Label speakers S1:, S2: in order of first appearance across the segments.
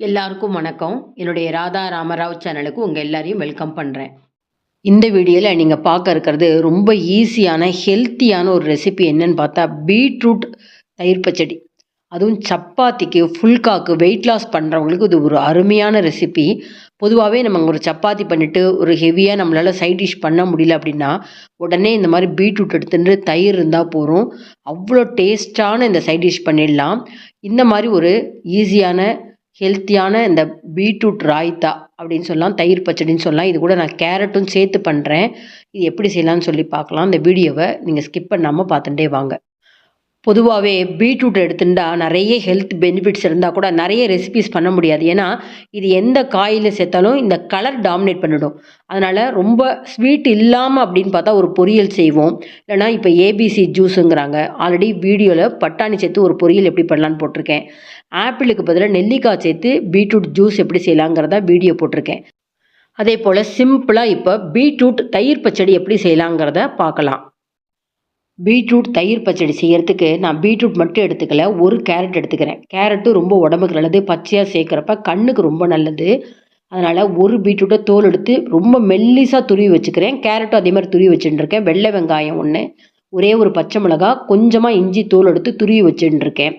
S1: எல்லாருக்கும் வணக்கம். என்னுடைய ராதா ராமராவ் சேனலுக்கு உங்கள் எல்லாரையும் வெல்கம் பண்ணுறேன் இந்த வீடியோவில் நீங்கள் பார்க்க இருக்கிறது ரொம்ப ஈஸியான ஹெல்த்தியான ஒரு ரெசிபி என்னன்னு பார்த்தா பீட்ரூட் தயிர் பச்சடி. அதுவும் சப்பாத்திக்கு ஃபுல்காக்கு வெயிட் லாஸ் பண்ணுறவங்களுக்கு இது ஒரு அருமையான ரெசிபி பொதுவாகவே நம்ம ஒரு சப்பாத்தி பண்ணிவிட்டு ஒரு ஹெவியாக நம்மளால் சைட் டிஷ் பண்ண முடியல அப்படின்னா உடனே இந்த மாதிரி பீட்ரூட் எடுத்துட்டு தயிர் இருந்தால் போகிறோம் அவ்வளோ டேஸ்டான இந்த சைட் டிஷ் பண்ணிடலாம். இந்த மாதிரி ஒரு ஈஸியான ஹெல்த்தியான இந்த பீட்ரூட் ராய்த்தா அப்படின்னு சொல்லலாம் தயிர் பச்சடின்னு சொல்லலாம். இது கூட நான் கேரட்டும் சேர்த்து பண்ணுறேன் இது எப்படி செய்யலாம்னு சொல்லி பார்க்கலாம். இந்த வீடியோவை நீங்கள் ஸ்கிப் பண்ணாமல் பார்த்துட்டே வாங்க. பொதுவாகவே பீட்ரூட் எடுத்துட்டா நிறைய ஹெல்த் பெனிஃபிட்ஸ் இருந்தால் கூட நிறைய ரெசிபிஸ் பண்ண முடியாது. ஏன்னா இது எந்த காயில் சேர்த்தாலும் இந்த கலர் டாமினேட் பண்ணிடும். அதனால் ரொம்ப ஸ்வீட் இல்லாமல் அப்படின்னு பார்த்தா ஒரு பொரியல் செய்வோம். இல்லைனா இப்போ ஏபிசி ஜூஸுங்கிறாங்க ஆல்ரெடி வீடியோவில் பட்டாணி சேர்த்து ஒரு பொரியல் எப்படி பண்ணலான்னு போட்டிருக்கேன். ஆப்பிளுக்கு பதிலாக நெல்லிக்காய் சேர்த்து பீட்ரூட் ஜூஸ் எப்படி செய்யலாங்கிறதா வீடியோ போட்டிருக்கேன். அதே போல் சிம்பிளாக இப்போ பீட்ரூட் தயிர் பச்சடி எப்படி செய்யலாங்கிறத பார்க்கலாம். பீட்ரூட் தயிர் பச்சடி செய்கிறதுக்கு நான் பீட்ரூட் மட்டும் எடுத்துக்கல ஒரு கேரட் எடுத்துக்கிறேன். கேரட்டும் ரொம்ப உடம்புக்கு நல்லது பச்சையாக சேர்க்குறப்ப கண்ணுக்கு ரொம்ப நல்லது. அதனால் ஒரு பீட்ரூட்டை தோல் எடுத்து ரொம்ப மெல்லிசாக துருவி வச்சுக்கிறேன். கேரட்டும் அதே மாதிரி துருவி வச்சுட்டுருக்கேன். வெள்ளை வெங்காயம் ஒன்று ஒரே ஒரு பச்சை மிளகா கொஞ்சமாக இஞ்சி தோல் எடுத்து துருவி வச்சுட்டுருக்கேன்.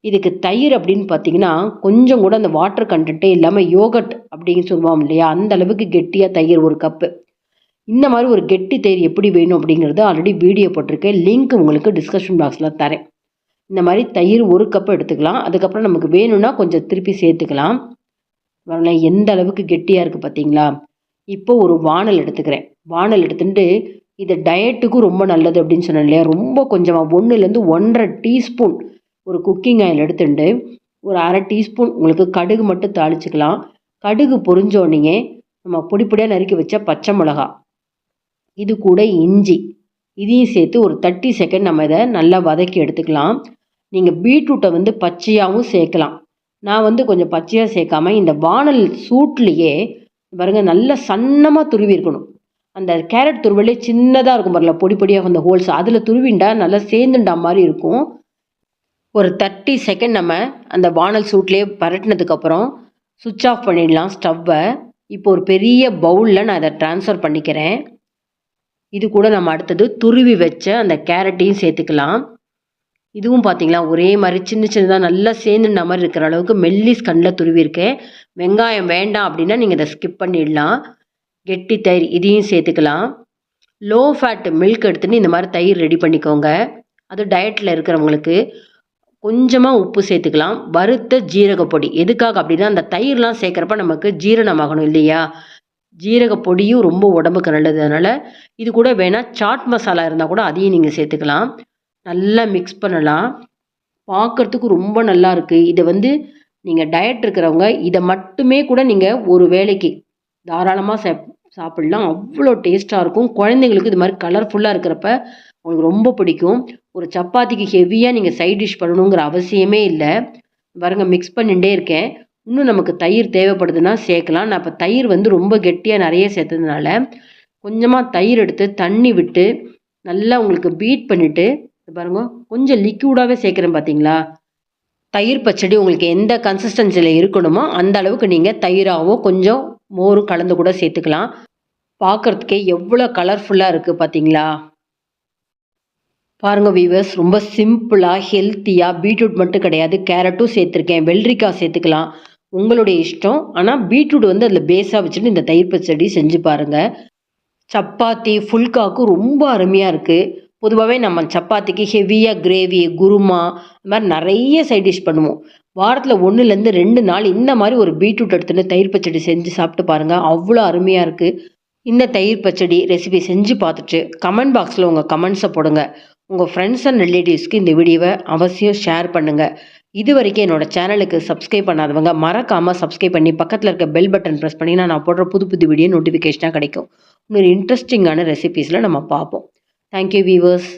S1: இதுக்கு தயிர் அப்படின்னு பார்த்தீங்கன்னா கொஞ்சம் கூட அந்த வாட்டர் கண்டென்ட்டே இல்லாமல் யோகட் அப்படின்னு சொல்லுவோம் இல்லையா அந்த அளவுக்கு கெட்டியாக தயிர் ஒரு கப்பு இந்த மாதிரி ஒரு கெட்டி தயிர் எப்படி வேணும் அப்படிங்கிறது ஆல்ரெடி வீடியோ போட்டிருக்கேன். லிங்க் உங்களுக்கு டிஸ்கஷன் பாக்ஸில் தரேன். இந்த மாதிரி தயிர் ஒரு கப் எடுத்துக்கலாம். அதுக்கப்புறம் நமக்கு வேணும்னா கொஞ்சம் திருப்பி சேர்த்துக்கலாம். வரல எந்த அளவுக்கு கெட்டியாக இருக்குது பார்த்தீங்களா இப்போ ஒரு வானல் எடுத்துக்கிறேன். வானல் எடுத்துட்டு இது டயட்டுக்கும் ரொம்ப நல்லது அப்படின்னு சொன்னேன் இல்லையா? ரொம்ப கொஞ்சமாக ஒன்றுலேருந்து ஒன்றரை டீஸ்பூன் ஒரு குக்கிங் ஆயில் எடுத்துட்டு ஒரு அரை டீஸ்பூன் உங்களுக்கு கடுகு மட்டும் தாளிச்சுக்கலாம். கடுகு பொறிஞ்சோடனே நம்ம பொடி பொடியாக நறுக்கி வச்ச பச்சை மிளகா இது கூட இஞ்சி. இதையும் சேர்த்து ஒரு தேர்ட்டி செகண்ட் நம்ம இதை நல்லா வதக்கி எடுத்துக்கலாம். நீங்கள் பீட்ரூட்டை வந்து பச்சையாகவும் சேர்க்கலாம். நான் வந்து கொஞ்சம் பச்சையாக சேர்க்காம இந்த வானல் சூட்லேயே பாருங்கள் நல்லா சன்னமாக துருவி இருக்கணும். அந்த கேரட் துருவலே சின்னதாக இருக்கும் பாருங்களா பொடி பொடியாக அந்த ஹோல்ஸ் அதில் துருவிண்டா நல்லா சேர்ந்துண்டா மாதிரி இருக்கும். ஒரு தேர்ட்டி செகண்ட் நம்ம அந்த வானல் சூட்லேயே பரட்டினதுக்கப்புறம் சுவிட்ச் ஆஃப் பண்ணிடலாம் ஸ்டவ்வை இப்போ ஒரு பெரிய பவுலில் நான் அதை ட்ரான்ஸ்ஃபர் பண்ணிக்கிறேன். இது கூட நம்ம அடுத்தது துருவி வச்ச அந்த கேரட்டையும் சேர்த்துக்கலாம். இதுவும் பார்த்தீங்களா ஒரே மாதிரி சின்ன சின்னதாக நல்லா சேர்ந்துட்ட மாதிரி இருக்கிற அளவுக்கு மெல்லிஸ் கண்ணில் துருவிருக்கேன் வெங்காயம் வேண்டாம் அப்படின்னா நீங்கள் இதை ஸ்கிப் பண்ணிடலாம். கெட்டி தயிர் இதையும் சேர்த்துக்கலாம். லோ ஃபேட் மில்க் எடுத்துன்னு இந்த மாதிரி தயிர் ரெடி பண்ணிக்கோங்க. அது டயட்டில் இருக்கிறவங்களுக்கு கொஞ்சமாக உப்பு சேர்த்துக்கலாம். வறுத்த ஜீரகப்பொடி. எதுக்காக அப்படின்னா அந்த தயிர்லாம் சேர்க்குறப்ப நமக்கு ஜீரணமாகணும் இல்லையா? ஜீரக பொடியும் ரொம்ப உடம்புக்கு நல்லது. அதனால் இது கூட வேணால் சாட் மசாலா இருந்தால் கூட அதையும் நீங்கள் சேர்த்துக்கலாம். நல்லா மிக்ஸ் பண்ணலாம். பார்க்குறதுக்கு ரொம்ப நல்லா இருக்குது இதை வந்து நீங்கள் டயட் இருக்கிறவங்க இதை மட்டுமே கூட நீங்கள் ஒரு வேலைக்கு தாராளமாக சா சாப்பிட்லாம். அவ்வளோ டேஸ்ட்டாக இருக்கும். குழந்தைங்களுக்கு இது மாதிரி கலர்ஃபுல்லாக இருக்கிறப்ப உங்களுக்கு ரொம்ப பிடிக்கும். ஒரு சப்பாத்திக்கு ஹெவியாக நீங்கள் சைட் டிஷ் பண்ணணுங்கிற அவசியமே இல்லை. பாருங்கள் மிக்ஸ் பண்ணிகிட்டே இருக்கேன். இன்னும் நமக்கு தயிர் தேவைப்படுதுன்னா சேர்க்கலாம். நான் இப்போ தயிர் வந்து ரொம்ப கெட்டியாக நிறைய சேர்த்ததுனால கொஞ்சமாக தயிர் எடுத்து தண்ணி விட்டு நல்லா உங்களுக்கு பீட் பண்ணிவிட்டு பாருங்க கொஞ்சம் லிக்யூடாகவே சேர்க்குறேன் பார்த்தீங்களா தயிர் பச்சடி உங்களுக்கு எந்த கன்சிஸ்டன்சியில் இருக்கணுமோ அந்த அளவுக்கு நீங்கள் தயிராகவோ கொஞ்சம் மோரும் கலந்து கூட சேர்த்துக்கலாம். பார்க்குறதுக்கே எவ்வளோ கலர்ஃபுல்லாக இருக்குது பார்த்தீங்களா பாருங்கள் வீவர்ஸ் ரொம்ப சிம்பிளாக ஹெல்த்தியாக பீட்ரூட் மட்டும் கிடையாது கேரட்டும் சேர்த்துருக்கேன் வெள்ளரிக்காய் சேர்த்துக்கலாம். உங்களுடைய இஷ்டம். ஆனால் பீட்ரூட் வந்து அதில் பேஸாக வச்சுட்டு இந்த தயிர் பச்சடி செஞ்சு பாருங்கள் சப்பாத்தி ஃபுல்காக்கும் ரொம்ப அருமையாக இருக்குது பொதுவாகவே நம்ம சப்பாத்திக்கு ஹெவியாக கிரேவி குருமா இந்த மாதிரி நிறைய சைட் டிஷ் பண்ணுவோம். வாரத்தில் ஒன்றுலேருந்து ரெண்டு நாள் இந்த மாதிரி ஒரு பீட்ரூட் எடுத்துகிட்டு தயிர் பச்சடி செஞ்சு சாப்பிட்டு பாருங்கள் அவ்வளோ அருமையாக இருக்குது இந்த தயிர் பச்சடி ரெசிபி செஞ்சு பார்த்துட்டு கமெண்ட் பாக்ஸில் உங்கள் கமெண்ட்ஸை போடுங்க. உங்கள் ஃப்ரெண்ட்ஸ் அண்ட் ரிலேட்டிவ்ஸ்க்கு இந்த வீடியோவை அவசியம் ஷேர் பண்ணுங்கள் இது வரைக்கும் என்னோட சேனலுக்கு சப்ஸ்கிரைப் பண்ணாதவங்க மறக்காமல் சப்ஸ்கிரைப் பண்ணி பக்கத்தில் இருக்க பெல் பட்டன் ப்ரெஸ் பண்ணிங்கன்னா நான் போடுற புது புது வீடியோ நோட்டிஃபிகேஷனாக கிடைக்கும். இன்னொரு இன்ட்ரெஸ்டிங்கான ரெசிபீஸில் நம்ம பார்ப்போம். Thank you viewers